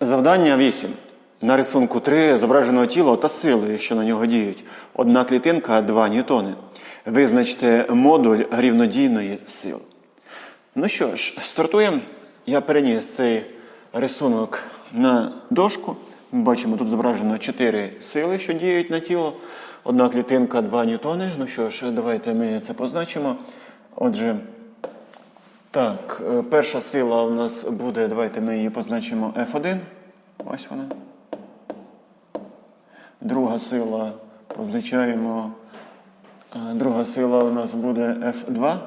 Завдання 8. На рисунку 3 зображено тіло та сили, що на нього діють. Одна клітинка 2 ньютони. Визначте модуль рівнодійної сили. Ну що ж, стартуємо. Я переніс цей рисунок на дошку. Ми бачимо, тут зображено 4 сили, що діють на тіло. Одна клітинка 2 ньютони. Ну що ж, давайте ми це позначимо. Отже, так, е, перша сила у нас буде, давайте ми її позначимо F1. Ось вона. Друга сила позначаємо. е, Друга сила у нас буде F2.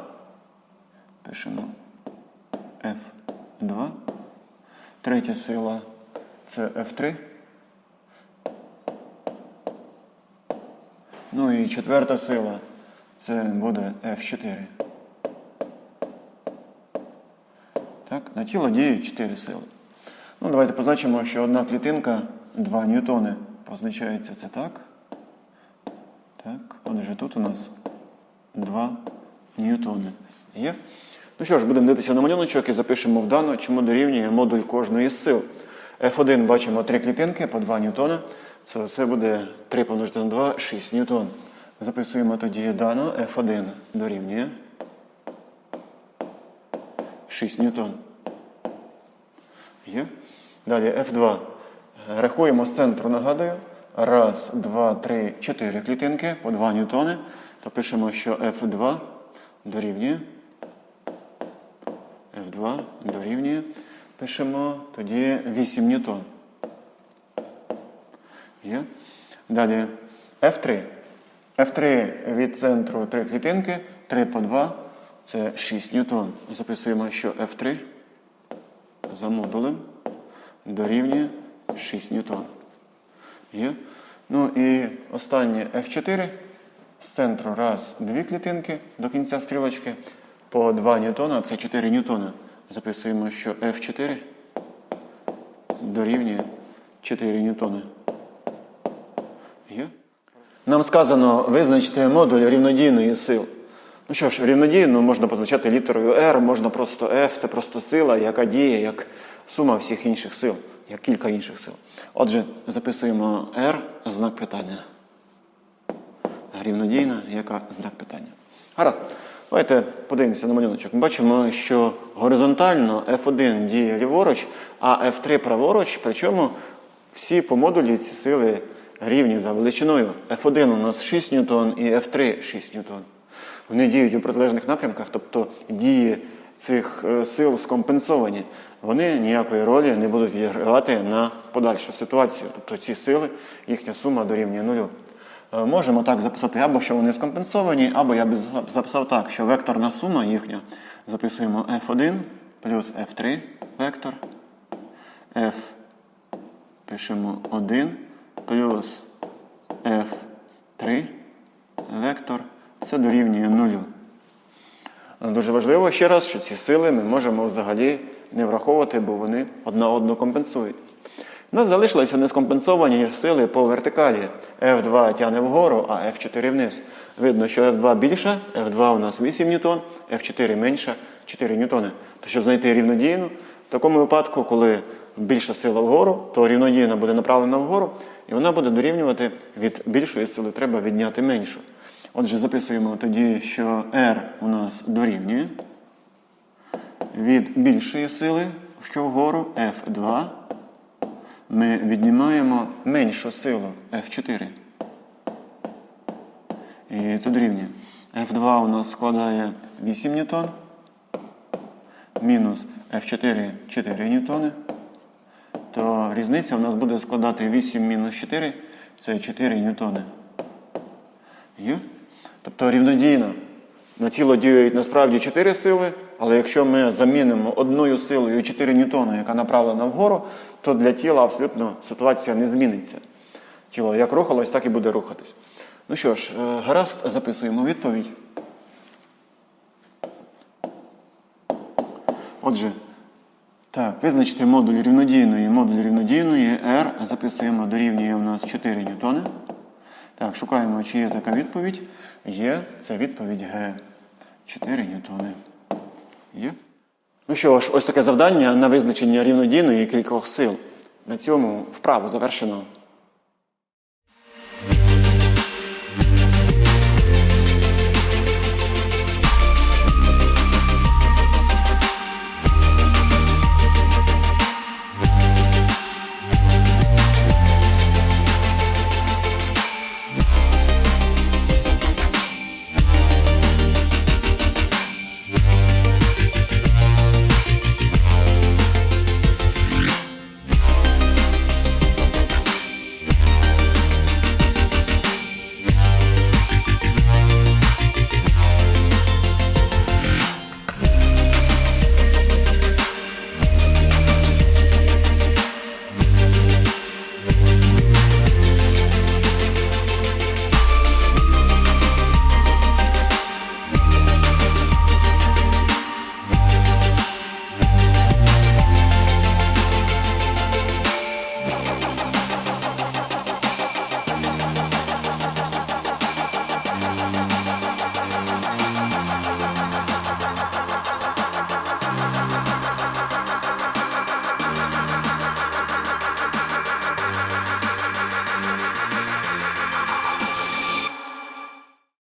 Пишемо F2. Третя сила це F3. Ну і четверта сила це буде F4. Так, на тіло діють 4 сили. Ну, давайте позначимо, що одна клітинка 2 ньютони. Позначається це так. Так, отже, тут у нас 2 ньютони. Є? Ну що ж, будемо дивитися на малюночок і запишемо вдано, чому дорівнює модуль кожної з сил. F1 бачимо 3 клітинки по 2 ньютона. Це, це буде 3 помножити на 2, 6 ньютон. Записуємо тоді дано F1 дорівнює 6 ньютон. Є. Далі F2. Рахуємо з центру, нагадую. Раз, два, три, чотири клітинки по 2 ньютони. То пишемо, що F2 дорівнює. F2 дорівнює. Пишемо тоді 8 ньютон. Є. Далі F3. F3 від центру 3 клітинки, 3 по 2 це 6 ньютон. Записуємо, що F3 за модулем дорівнює 6 ньютон. Є. Ну і останнє F4 з центру раз, дві клітинки до кінця стрілочки по 2 ньютона, це 4 ньютона. Записуємо, що F4 дорівнює 4 ньютони. Є? Нам сказано визначити модуль рівнодійної сил. Ну що ж, рівнодійну можна позначати літерою R, можна просто F, це просто сила, яка діє як сума всіх інших сил, як кілька інших сил. Отже, записуємо R, знак питання. Рівнодійна, яка знак питання. Гаразд. Давайте подивимося на малюночок. Ми бачимо, що горизонтально F1 діє ліворуч, а F3 праворуч, причому всі по модулі ці сили рівні за величиною. F1 у нас 6 ньютон і F3 6 ньютон. Вони діють у протилежних напрямках, тобто дії цих е, сил скомпенсовані. Вони ніякої ролі не будуть відігравати на подальшу ситуацію. Тобто ці сили, їхня сума дорівнює нулю. Е, Можемо так записати, або що вони скомпенсовані, або я би записав так, що векторна сума їхня записуємо F1 плюс F3 вектор. F пишемо 1 плюс F3 вектор. Це дорівнює нулю. Дуже важливо ще раз, що ці сили ми можемо взагалі не враховувати, бо вони одна одну компенсують. У нас залишилися нескомпенсовані сили по вертикалі. F2 тягне вгору, а F4 вниз. Видно, що F2 більше, F2 у нас 8 ньютон, F4 менше 4 ньютони. То щоб знайти рівнодійну, в такому випадку, коли більша сила вгору, то рівнодійна буде направлена вгору, і вона буде дорівнювати від більшої сили, треба відняти меншу. Отже, записуємо тоді, що R у нас дорівнює від більшої сили, що вгору F2 ми віднімаємо меншу силу F4. І це дорівнює. F2 у нас складає 8 ньютон. Мінус F4 4 ньютони. То різниця у нас буде складати 8 мінус 4 це 4 ньютони. Тобто рівнодійно на тіло діють насправді 4 сили, але якщо ми замінимо одною силою 4 ньютона, яка направлена вгору, то для тіла абсолютно ситуація не зміниться. Тіло як рухалось, так і буде рухатись. Ну що ж, е, гаразд, записуємо відповідь. Отже, так, визначте модуль рівнодійної. Модуль рівнодійної R записуємо дорівнює у нас 4 ньютони. Так, шукаємо, чи є така відповідь. Є, це відповідь Г. 4 ньютони. Є. Ну що ж, ось таке завдання на визначення рівнодійної кількох сил. На цьому вправу завершено.